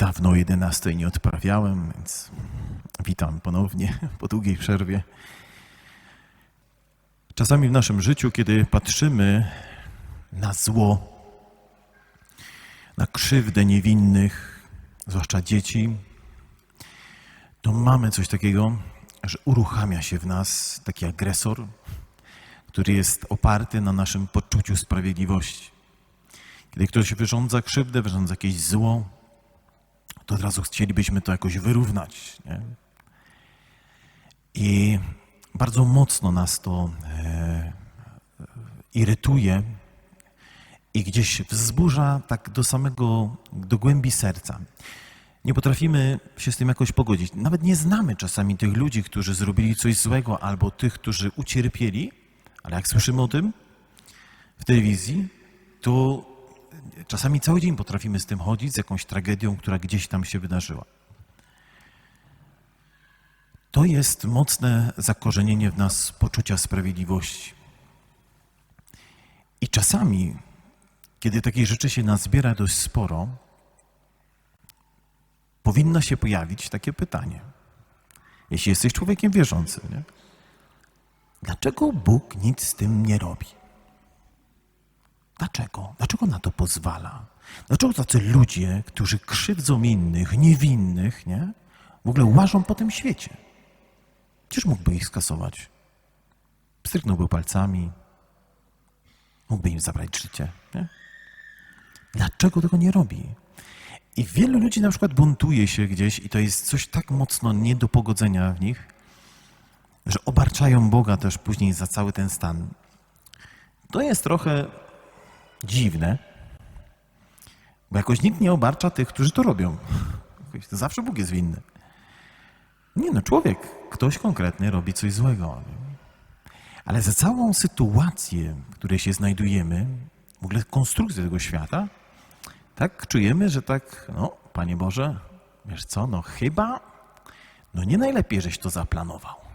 Dawno o 11 nie odprawiałem, więc witam ponownie po długiej przerwie. Czasami w naszym życiu, kiedy patrzymy na zło, na krzywdę niewinnych, zwłaszcza dzieci, to mamy coś takiego, że uruchamia się w nas taki agresor, który jest oparty na naszym poczuciu sprawiedliwości. Kiedy ktoś wyrządza krzywdę, wyrządza jakieś zło, to od razu chcielibyśmy to jakoś wyrównać. Nie? I bardzo mocno nas to e, irytuje i gdzieś wzburza tak do samego, do głębi serca. Nie potrafimy się z tym jakoś pogodzić. Nawet nie znamy czasami tych ludzi, którzy zrobili coś złego, albo tych, którzy ucierpieli, ale jak słyszymy o tym w telewizji, to czasami cały dzień potrafimy z tym chodzić, z jakąś tragedią, która gdzieś tam się wydarzyła. To jest mocne zakorzenienie w nas poczucia sprawiedliwości. I czasami, kiedy takich rzeczy się nazbiera dość sporo, powinno się pojawić takie pytanie. Jeśli jesteś człowiekiem wierzącym, nie? dlaczego Bóg nic z tym nie robi? Dlaczego? Dlaczego na to pozwala? Dlaczego tacy ludzie, którzy krzywdzą innych, niewinnych, nie? w ogóle łażą po tym świecie? Przecież mógłby ich skasować. Stryknąłby palcami, mógłby im zabrać życie. Nie? Dlaczego tego nie robi? I wielu ludzi na przykład buntuje się gdzieś i to jest coś tak mocno nie do pogodzenia w nich, że obarczają Boga też później za cały ten stan. To jest trochę dziwne, bo jakoś nikt nie obarcza tych, którzy to robią. To zawsze Bóg jest winny. Nie no, człowiek, ktoś konkretny robi coś złego. Ale za całą sytuację, w której się znajdujemy, w ogóle konstrukcję tego świata, tak czujemy, że tak, no, Panie Boże, wiesz co, no chyba, no nie najlepiej, żeś to zaplanował.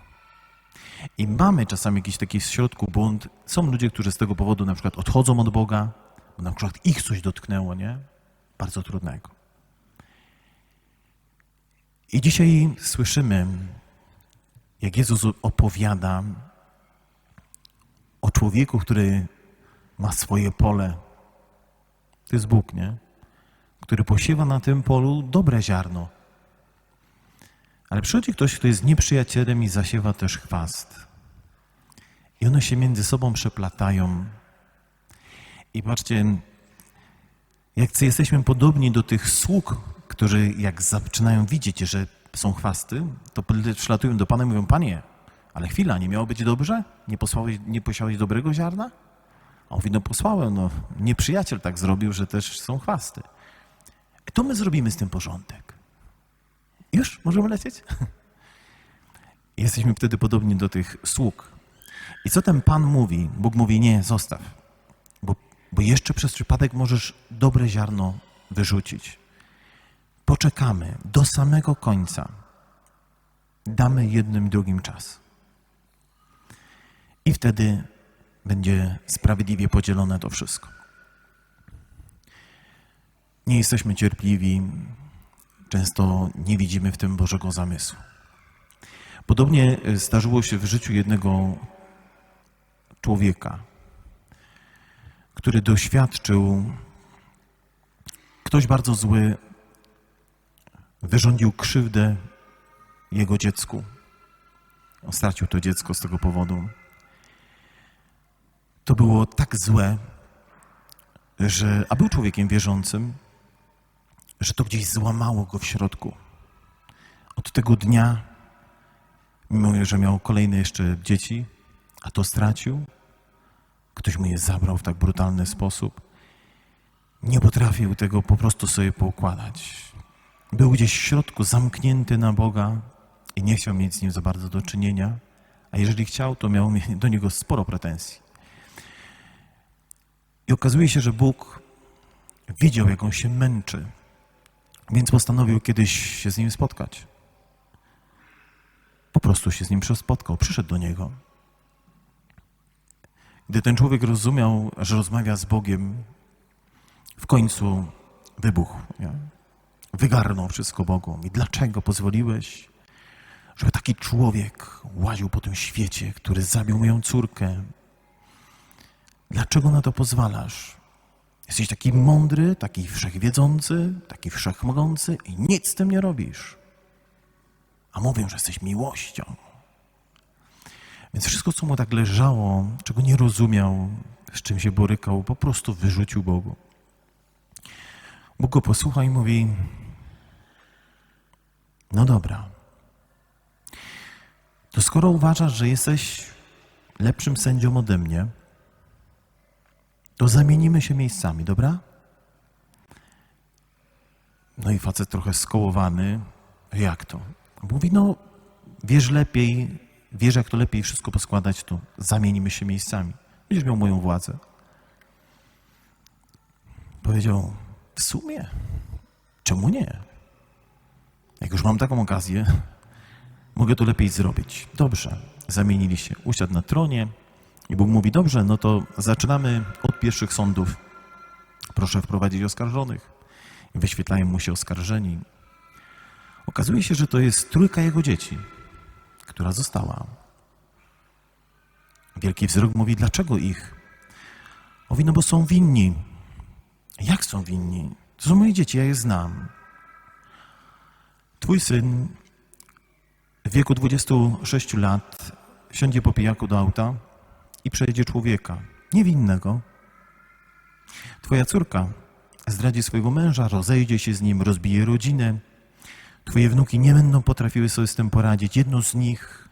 I mamy czasami jakiś taki w środku bunt. Są ludzie, którzy z tego powodu na przykład odchodzą od Boga, bo na przykład ich coś dotknęło, nie? Bardzo trudnego. I dzisiaj słyszymy, jak Jezus opowiada o człowieku, który ma swoje pole. To jest Bóg, nie? Który posiewa na tym polu dobre ziarno. Ale przychodzi ktoś, kto jest nieprzyjacielem i zasiewa też chwast. I one się między sobą przeplatają. I patrzcie, jak jesteśmy podobni do tych sług, którzy jak zaczynają widzieć, że są chwasty, to przylatują do Pana i mówią, Panie, ale chwila, nie miało być dobrze? Nie, posłałeś, nie posiałeś dobrego ziarna? A on mówi, no posłałem, no nieprzyjaciel tak zrobił, że też są chwasty. I to my zrobimy z tym porządek. Już możemy lecieć? Jesteśmy wtedy podobni do tych sług. I co ten Pan mówi? Bóg mówi, nie, zostaw, bo, bo jeszcze przez przypadek możesz dobre ziarno wyrzucić. Poczekamy do samego końca. Damy jednym, drugim czas. I wtedy będzie sprawiedliwie podzielone to wszystko. Nie jesteśmy cierpliwi, często nie widzimy w tym Bożego zamysłu. Podobnie zdarzyło się w życiu jednego człowieka, który doświadczył, ktoś bardzo zły wyrządził krzywdę jego dziecku. On stracił to dziecko z tego powodu. To było tak złe, że, a był człowiekiem wierzącym, że to gdzieś złamało go w środku. Od tego dnia, mimo że miał kolejne jeszcze dzieci, a to stracił, ktoś mu je zabrał w tak brutalny sposób, nie potrafił tego po prostu sobie poukładać. Był gdzieś w środku zamknięty na Boga i nie chciał mieć z nim za bardzo do czynienia, a jeżeli chciał, to miał do niego sporo pretensji. I okazuje się, że Bóg widział, jak on się męczy, więc postanowił kiedyś się z nim spotkać. Po prostu się z nim spotkał, przyszedł do niego. Gdy ten człowiek rozumiał, że rozmawia z Bogiem, w końcu wybuchł. Nie? wygarnął wszystko Bogu. I dlaczego pozwoliłeś, żeby taki człowiek łaził po tym świecie, który zabił moją córkę? Dlaczego na to pozwalasz? Jesteś taki mądry, taki wszechwiedzący, taki wszechmogący i nic z tym nie robisz. A mówią, że jesteś miłością. Więc wszystko, co mu tak leżało, czego nie rozumiał, z czym się borykał, po prostu wyrzucił Bogu. Bóg go posłucha i mówi: No dobra. To skoro uważasz, że jesteś lepszym sędzią ode mnie, to zamienimy się miejscami, dobra? No i facet trochę skołowany. Jak to? Mówi, no wiesz lepiej, wiesz jak to lepiej wszystko poskładać, to zamienimy się miejscami. Będziesz miał moją władzę. Powiedział, w sumie, czemu nie? Jak już mam taką okazję, mogę to lepiej zrobić. Dobrze, zamienili się. Usiadł na tronie i Bóg mówi, dobrze, no to zaczynamy od pierwszych sądów. Proszę wprowadzić oskarżonych. Wyświetlają mu się oskarżeni. Okazuje się, że to jest trójka jego dzieci, która została. Wielki wzrok mówi, dlaczego ich? Mówi, no bo są winni. Jak są winni? To są moje dzieci, ja je znam. Twój syn w wieku 26 lat wsiądzie po pijaku do auta i przejedzie człowieka niewinnego. Twoja córka zdradzi swojego męża, rozejdzie się z nim, rozbije rodzinę. Twoje wnuki nie będą potrafiły sobie z tym poradzić. Jedno z nich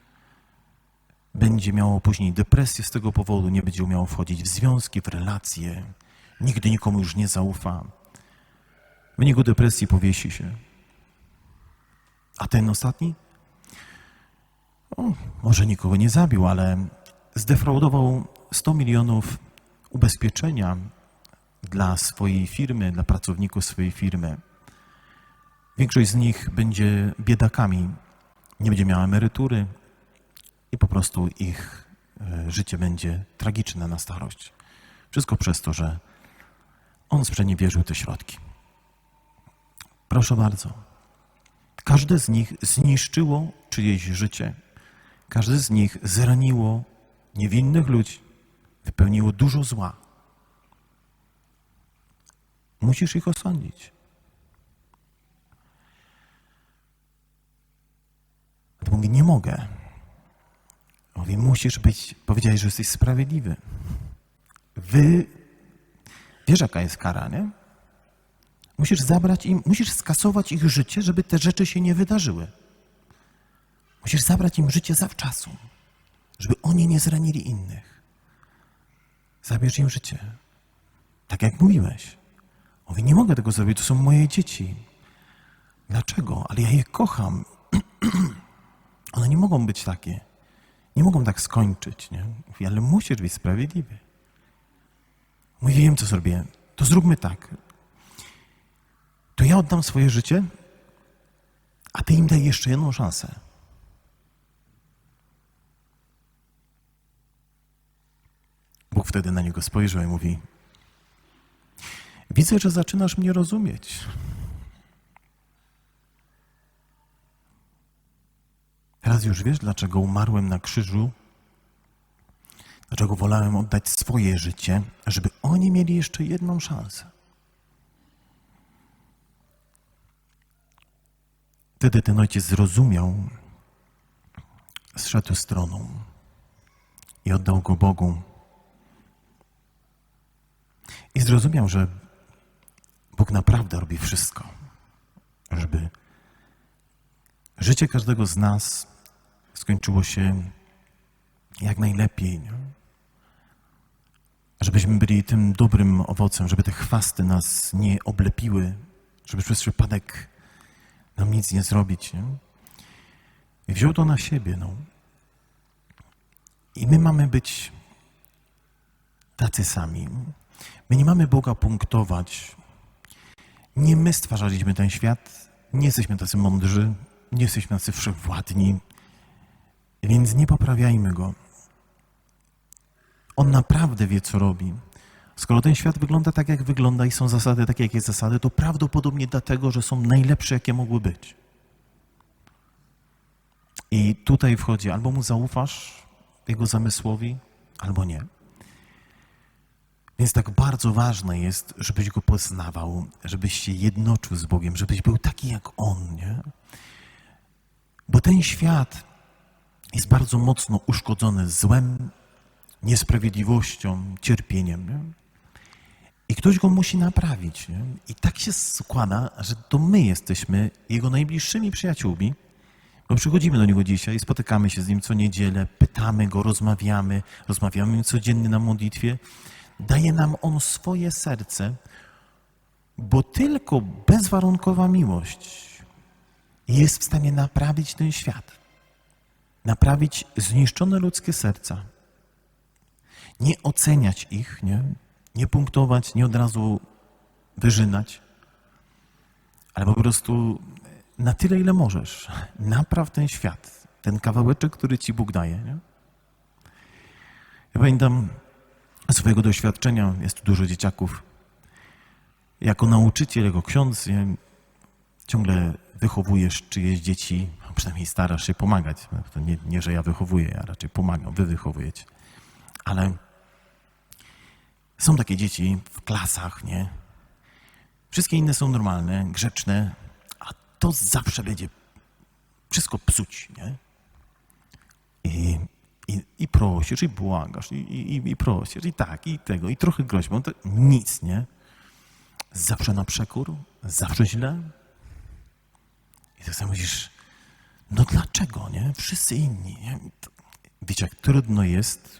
będzie miało później depresję z tego powodu, nie będzie umiało wchodzić w związki, w relacje, nigdy nikomu już nie zaufa. W wyniku depresji powiesi się. A ten ostatni? O, może nikogo nie zabił, ale zdefraudował 100 milionów ubezpieczenia dla swojej firmy, dla pracowników swojej firmy. Większość z nich będzie biedakami, nie będzie miała emerytury i po prostu ich e, życie będzie tragiczne na starość. Wszystko przez to, że on sprzeniewierzył te środki. Proszę bardzo. Każde z nich zniszczyło czyjeś życie. Każde z nich zraniło niewinnych ludzi, wypełniło dużo zła. Musisz ich osądzić. A to mówi, nie mogę. Mówi, musisz być, powiedziałeś, że jesteś sprawiedliwy. Wy, wiesz jaka jest kara, nie? Musisz zabrać im, musisz skasować ich życie, żeby te rzeczy się nie wydarzyły. Musisz zabrać im życie zawczasu, żeby oni nie zranili innych. Zabierz im życie. Tak jak mówiłeś. Mówi, nie mogę tego zrobić, to są moje dzieci. Dlaczego? Ale ja je kocham. One nie mogą być takie. Nie mogą tak skończyć, nie? Mówi, ale musisz być sprawiedliwy. Mówi, wiem, co zrobię. To zróbmy tak. To ja oddam swoje życie, a ty im daj jeszcze jedną szansę. Wtedy na niego spojrzał i mówi: Widzę, że zaczynasz mnie rozumieć. Teraz już wiesz, dlaczego umarłem na krzyżu, dlaczego wolałem oddać swoje życie, żeby oni mieli jeszcze jedną szansę. Wtedy ten ojciec zrozumiał, zszedł stroną i oddał go Bogu. I zrozumiał, że Bóg naprawdę robi wszystko, żeby życie każdego z nas skończyło się jak najlepiej. Nie? Żebyśmy byli tym dobrym owocem, żeby te chwasty nas nie oblepiły, żeby przez przypadek nam nic nie zrobić. Nie? I wziął to na siebie. No. I my mamy być tacy sami. My nie mamy Boga punktować. Nie my stwarzaliśmy ten świat, nie jesteśmy tacy mądrzy, nie jesteśmy tacy wszechwładni, więc nie poprawiajmy Go. On naprawdę wie, co robi. Skoro ten świat wygląda tak, jak wygląda i są zasady takie, jakie zasady, to prawdopodobnie dlatego, że są najlepsze, jakie mogły być. I tutaj wchodzi, albo mu zaufasz jego zamysłowi, albo nie. Więc tak bardzo ważne jest, żebyś go poznawał, żebyś się jednoczył z Bogiem, żebyś był taki jak On, nie? Bo ten świat jest bardzo mocno uszkodzony złem, niesprawiedliwością, cierpieniem. Nie? I ktoś go musi naprawić. Nie? I tak się składa, że to my jesteśmy jego najbliższymi przyjaciółmi, bo przychodzimy do niego dzisiaj, spotykamy się z nim co niedzielę, pytamy go, rozmawiamy, rozmawiamy codziennie na modlitwie. Daje nam on swoje serce, bo tylko bezwarunkowa miłość jest w stanie naprawić ten świat, naprawić zniszczone ludzkie serca. Nie oceniać ich, nie, nie punktować, nie od razu wyżynać, ale po prostu na tyle, ile możesz. Napraw ten świat, ten kawałeczek, który ci Bóg daje. Nie? Ja pamiętam swojego doświadczenia, jest tu dużo dzieciaków. Jako nauczyciel, jako ksiądz, ciągle wychowujesz czyjeś dzieci, a przynajmniej starasz się pomagać. To nie, nie, że ja wychowuję, ja raczej pomagam, wy wychowujecie. Ale są takie dzieci w klasach, nie? Wszystkie inne są normalne, grzeczne, a to zawsze będzie wszystko psuć, nie? I, i, i prosisz, i błagasz, i, i, i prosisz, i tak, i tego, i trochę groźbą, to nic, nie? Zawsze na przekór, zawsze źle. I tak sobie myślisz, no dlaczego, nie? Wszyscy inni, nie? Wiecie, jak trudno jest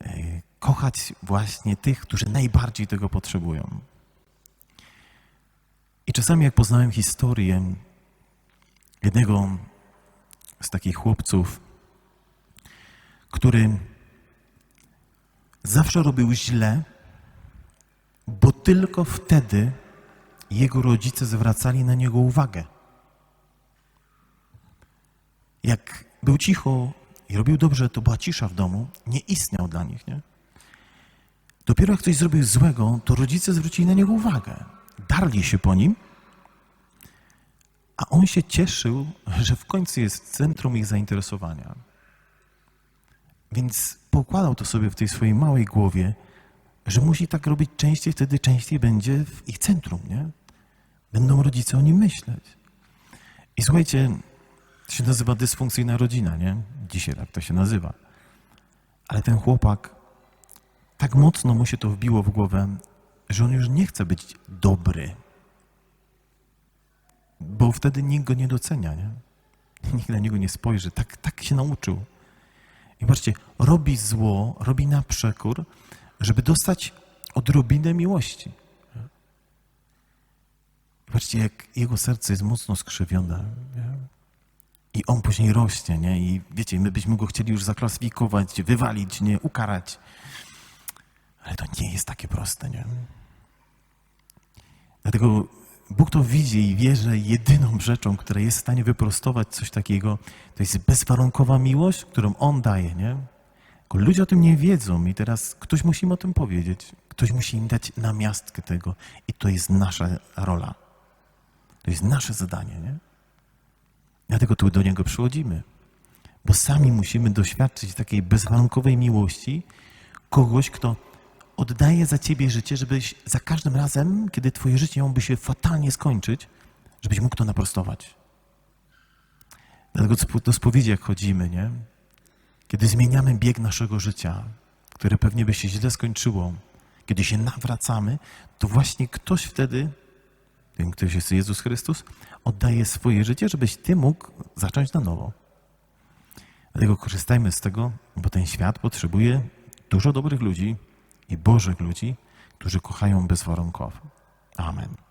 e, kochać właśnie tych, którzy najbardziej tego potrzebują. I czasami, jak poznałem historię jednego z takich chłopców, który zawsze robił źle, bo tylko wtedy jego rodzice zwracali na niego uwagę. Jak był cicho i robił dobrze, to była cisza w domu, nie istniał dla nich, nie? Dopiero jak ktoś zrobił złego, to rodzice zwrócili na niego uwagę. Darli się po nim, a on się cieszył, że w końcu jest centrum ich zainteresowania. Więc pokładał to sobie w tej swojej małej głowie, że musi tak robić częściej, wtedy częściej będzie w ich centrum, nie? Będą rodzice o nim myśleć. I słuchajcie, to się nazywa dysfunkcyjna rodzina, nie? Dzisiaj tak to się nazywa. Ale ten chłopak, tak mocno mu się to wbiło w głowę, że on już nie chce być dobry. Bo wtedy nikt go nie docenia, nie? Nikt na niego nie spojrzy. Tak, tak się nauczył. I patrzcie, robi zło, robi na przekór, żeby dostać odrobinę miłości. I patrzcie, jak jego serce jest mocno skrzywione. I on później rośnie, nie? I wiecie, my byśmy go chcieli już zaklasyfikować, wywalić, nie? Ukarać. Ale to nie jest takie proste, nie? Dlatego Bóg to widzi i wie, że jedyną rzeczą, która jest w stanie wyprostować coś takiego, to jest bezwarunkowa miłość, którą On daje, nie? Tylko ludzie o tym nie wiedzą i teraz ktoś musi im o tym powiedzieć. Ktoś musi im dać namiastkę tego i to jest nasza rola. To jest nasze zadanie, nie? Dlatego tu do Niego przychodzimy. Bo sami musimy doświadczyć takiej bezwarunkowej miłości kogoś, kto oddaje za ciebie życie, żebyś za każdym razem, kiedy twoje życie miałoby się fatalnie skończyć, żebyś mógł to naprostować. Dlatego do spowiedzi jak chodzimy, nie? Kiedy zmieniamy bieg naszego życia, które pewnie by się źle skończyło, kiedy się nawracamy, to właśnie ktoś wtedy, ten ktoś jest Jezus Chrystus, oddaje swoje życie, żebyś ty mógł zacząć na nowo. Dlatego korzystajmy z tego, bo ten świat potrzebuje dużo dobrych ludzi, i Bożych ludzi, którzy kochają bezwarunkowo. Amen.